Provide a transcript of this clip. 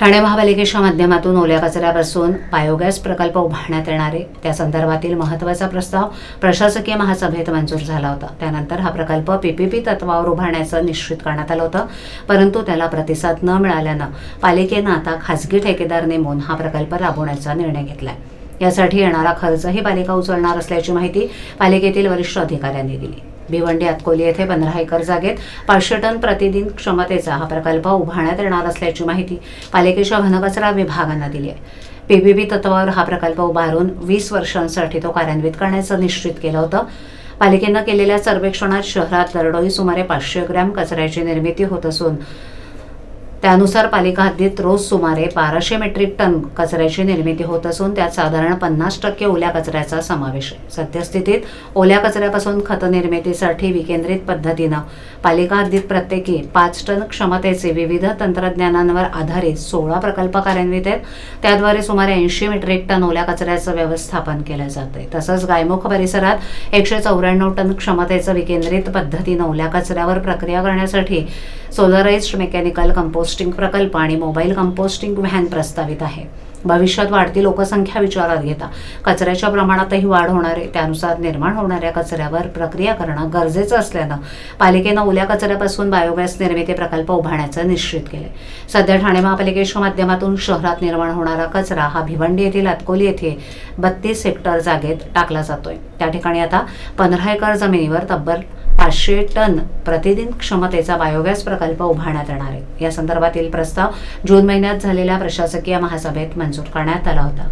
ठाणे महापालिकेच्या माध्यमातून ओल्या कचऱ्यापासून बायोगॅस प्रकल्प उभारण्यात येणारे. त्या संदर्भातील महत्त्वाचा प्रस्ताव प्रशासकीय महासभेत मंजूर झाला होता. त्यानंतर हा प्रकल्प पीपीपी तत्वावर उभारण्याचं निश्चित करण्यात आलं होतं. परंतु त्याला प्रतिसाद न मिळाल्यानं पालिकेनं आता खासगी ठेकेदार नेमून हा प्रकल्प राबवण्याचा निर्णय घेतलाय. यासाठी येणारा खर्चही पालिका उचलणार असल्याची माहिती पालिकेतील वरिष्ठ अधिकाऱ्यांनी दिली. भिवंडी अतकोली येथे पंधरा एकर जागेत पाचशे टन प्रतिदिन क्षमतेचा हा प्रकल्प उभारण्यात येणार असल्याची माहिती पालिकेच्या घनकचरा विभागानं दिली आहे. पीपीपी तत्वावर हा प्रकल्प उभारून वीस वर्षांसाठी तो कार्यान्वित करण्याचं निश्चित केलं होतं. पालिकेनं केलेल्या सर्वेक्षणात शहरात दरडोई सुमारे पाचशे ग्रॅम कचऱ्याची निर्मिती होत असून त्यानुसार पालिका हद्दीत रोज सुमारे बाराशे मेट्रिक टन कचऱ्याची निर्मिती होत असून त्यात साधारण पन्नास टक्के ओल्या कचऱ्याचा समावेश आहे. सद्यस्थितीत ओल्या कचऱ्यापासून खत निर्मितीसाठी विकेंद्रित पद्धतीनं पालिका हद्दीत प्रत्येकी पाच टन क्षमतेचे विविध तंत्रज्ञानांवर आधारित सोळा प्रकल्प कार्यान्वित आहेत. त्याद्वारे सुमारे ऐंशी मेट्रिक टन ओल्या कचऱ्याचं व्यवस्थापन केलं जात आहे तसंच गायमुख परिसरात एकशे चौऱ्याण्णव टन क्षमतेचं विकेंद्रित पद्धतीनं ओल्या कचऱ्यावर प्रक्रिया करण्यासाठी सोलराइज्ड मेकॅनिकल कंपोस्ट कंपोस्टिंग प्रकल्प आणि मोबाईल कंपोस्टिंग व्हॅन प्रस्तावित आहे. भविष्यात वाढती लोकसंख्या विचारात घेता कचऱ्याच्या प्रमाणातही वाढ होणार आहे. त्यानुसार निर्माण होणाऱ्या कचऱ्यावर प्रक्रिया करणं गरजेचं असल्यानं पालिकेनं ओल्या कचऱ्यापासून बायोगॅस निर्मिती प्रकल्प उभारण्याचं निश्चित केलं सध्या ठाणे महापालिकेच्या माध्यमातून शहरात निर्माण होणारा कचरा हा भिवंडी येथील अतकोली येथे बत्तीस हेक्टर जागेत टाकला जातोय. त्या ठिकाणी आता पंधरा एकर जमिनीवर तब्बल पाचशे टन प्रतिदिन क्षमतेचा बायोगॅस प्रकल्प उभारण्यात येणार आहे. या संदर्भातील प्रस्ताव जून महिन्यात झालेल्या प्रशासकीय महासभेत मंजूर करण्यात आला होता.